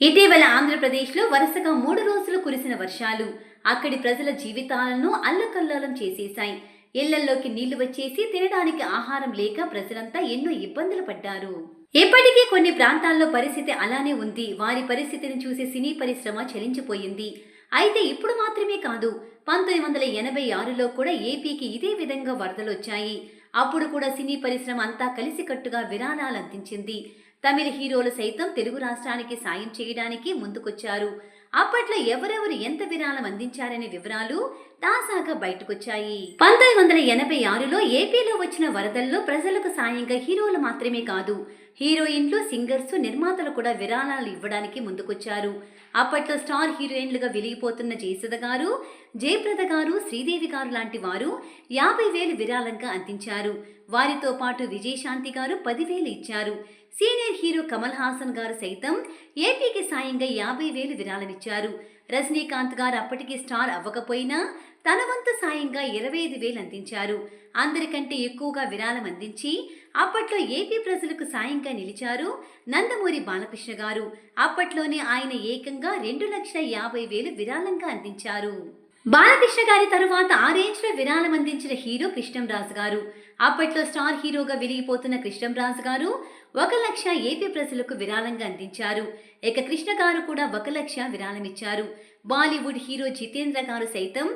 ఇటీవల ఆంధ్రప్రదేశ్లో వరుసగా మూడు రోజులు కురిసిన వర్షాలు అక్కడి ప్రజల జీవితాలను అల్లకల్లోలం చేసేశాయి. ఇళ్ళల్లోకి నీళ్ళు వచ్చేసి తినడానికి ఆహారం లేక ప్రజలంతా ఎన్నో ఇబ్బందులు పడ్డారు. ఇప్పటికీ కొన్ని ప్రాంతాల్లో పరిస్థితి అలానే ఉంది. వారి పరిస్థితిని చూసి సినీ పరిశ్రమ చలించిపోయింది. అయితే ఇప్పుడు మాత్రమే కాదు పంతొమ్మిది వందల ఎనభై ఆరులో కూడా ఏపీకి ఇదే విధంగా వరదలొచ్చాయి. అప్పుడు కూడా సినీ పరిశ్రమ అంతా కలిసికట్టుగా విరాళాలు అందించింది. తమిళ హీరోలు సైతం తెలుగు రాష్ట్రానికి సాయం చేయడానికి ముందుకొచ్చారు. అప్పట్లో ఎవరెవరు ఎంత విరాళం అందించారనే వివరాలు తాజాగా బయటకొచ్చాయి. పంతొమ్మిది వందల ఎనభై ఆరులో ఏపీలో వచ్చిన వరదల్లో ప్రజలకు సాయంగా హీరోలు మాత్రమే కాదు హీరోయిన్లు సింగర్స్ నిర్మాతలు కూడా విరాళాలు ఇవ్వడానికి ముందుకొచ్చారు. అప్పట్లో స్టార్ హీరోయిన్లుగా వెలిగిపోతున్న జయసుధ గారు జయప్రద గారు శ్రీదేవి గారు లాంటి వారు యాభై వేలు విరాళంగా అందించారు. వారితో పాటు విజయశాంతి గారు పదివేలు ఇచ్చారు. సీనియర్ హీరో కమల్ హాసన్ గారు సైతం ఏపీకి సాయంగా యాభై వేలు విరాళమిచ్చారు రజనీకాంత్ గారు అప్పటికి స్టార్ అవ్వకపోయినా తన వంతు సాయంగా ఇరవై ఐదు వేలు అందించారు. అందరికంటే ఎక్కువగా విరాళం అందించి అప్పట్లో ఏపీ ప్రజలకు సాయంగా నిలిచారు నందమూరి బాలకృష్ణ గారు. అప్పట్లోనే ఆయన ఏకంగా రెండు లక్షల యాభై వేలు విరాళంగా అందించారు. బాలకృష్ణ గారి తరువాత ఆ విరాళం అందించిన హీరో కృష్ణంరాజు గారు. అప్పట్లో స్టార్ హీరోగా వెలిగిపోతున్న కృష్ణంరాజు గారు ఒక లక్ష ఏపీ ప్రజలకు విరాళంగా అందించారు. ఇక కృష్ణ గారు కూడా ఒక లక్ష విరాళం ఇచ్చారు బాలీవుడ్ హీరో జితేంద్ర గారు సైతం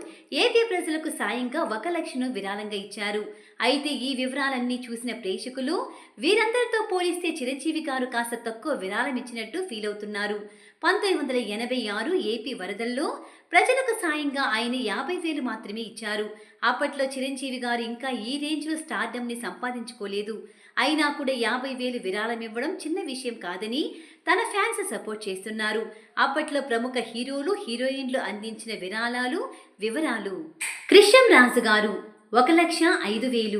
ఏపీ ప్రజలకు సాయంగా ఒక లక్షను విరాళంగా ఇచ్చారు. అయితే ఈ వివరాలన్నీ చూసిన ప్రేక్షకులు వీరందరితో పోలిస్తే చిరంజీవి గారు కాస్త తక్కువ విరాళం ఇచ్చినట్టు ఫీల్ అవుతున్నారు. పంతొమ్మిది వందల ఎనభై ఆరు ఏపీ వరదల్లో ప్రజలకు సాయంగా ఆయన యాభై వేలు మాత్రమే ఇచ్చారు. అప్పట్లో చిరంజీవి గారు ఇంకా ఈ రేంజ్లో స్టార్డమ్ని సంపాదించుకోలేదు. అయినా కూడా యాభై వేలు విరాళం ఇవ్వడం చిన్న విషయం కాదని తన ఫ్యాన్స్ సపోర్ట్ చేస్తున్నారు. అప్పట్లో ప్రముఖ హీరోలు హీరోయిన్లు అందించిన విరాళాలు వివరాలు. కృష్ణం రాజు గారు ఒక లక్ష ఐదు వేలు.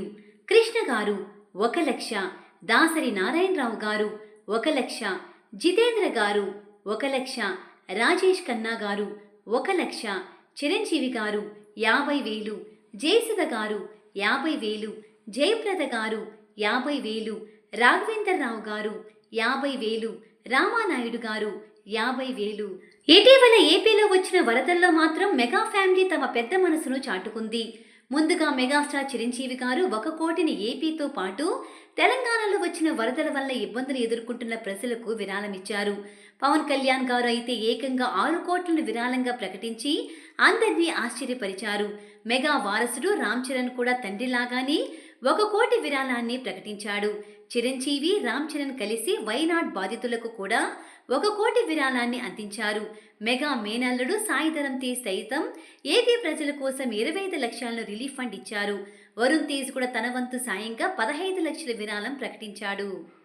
కృష్ణ గారు ఒక లక్ష. దాసరి నారాయణరావు గారు ఒక లక్ష. జితేంద్ర గారు ఒక లక్ష. రాజేష్ ఖన్నా గారు ఒక లక్ష. చిరంజీవి గారు యాభై వేలు. జయసుధ గారు యాభై వేలు. జయప్రద గారు యాభై వేలు. రాఘవేంద్రరావు గారు యాభై వేలు. రామానాయుడు గారు యాభై వేలు. ఇటీవల ఏపీలో వచ్చిన వరదల్లో మాత్రం మెగా ఫ్యామిలీ తమ పెద్ద మనసును చాటుకుంది. ముందుగా మెగాస్టార్ చిరంజీవి గారు ఒక కోటిని ఏపీతో పాటు తెలంగాణలో వచ్చిన వరదల వల్ల ఇబ్బందులు ఎదుర్కొంటున్న ప్రజలకు విరాళమిచ్చారు. పవన్ కళ్యాణ్ గారు అయితే ఏకంగా ఆరు కోట్లను విరాళంగా ప్రకటించి అందరినీ ఆశ్చర్యపరిచారు. మెగా వారసుడు రామ్ చరణ్ కూడా తండ్రిలాగానే ఒక కోటి విరాళాన్ని ప్రకటించాడు. చిరంజీవి రామ్ చరణ్ కలిసి వైనాడ్ బాధితులకు కూడా ఒక కోటి విరాళాన్ని అందించారు. మెగా మేనల్లుడు సాయిధరం తేజ్ సైతం ఏపీ ప్రజల కోసం ఇరవై ఐదు లక్షలను రిలీఫ్ ఫండ్ ఇచ్చారు. వరుణ్ తేజ్ కూడా తన వంతు సాయంగా పదహైదు లక్షల విరాళం ప్రకటించాడు.